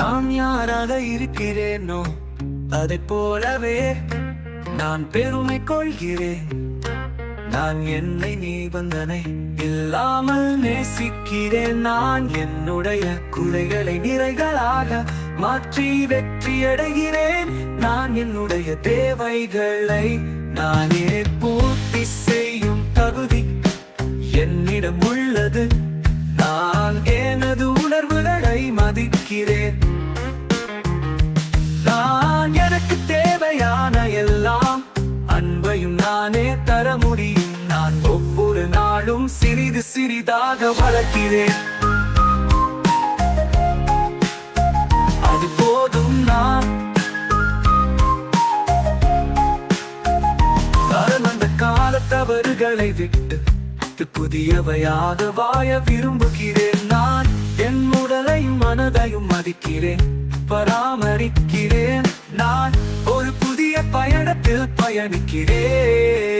நான் யாராக இருக்கிறேனோ அதை போலவே நான் பெருமை கொள்கிறேன். நான் என்னை நிபந்தனை இல்லாமல் நேசிக்கிறேன். நான் என்னுடைய குறைகளை நிறைகளாக மாற்றி வெற்றியடைகிறேன் நான் என்னுடைய தேவைகளை நானே பூர்த்தி செய்யும் தகுதி என்னிடம் உள்ளது. மதிக்கிறேன். நான் எனக்கு தேவையான எல்லாம் அன்பையும் நானே தர முடியும். நான் ஒவ்வொரு நாளும் சிறிது சிறிதாக வளர்க்கிறேன். அது போதும் நான் கடந்த கால தவறுகளை விட்டு புதியவையாக வாய விரும்புகிறேன். மதிக்கிறேன் பராமரிக்கிறேன். நான் ஒரு புதிய பயணத்தில் பயணிக்கிறேன்.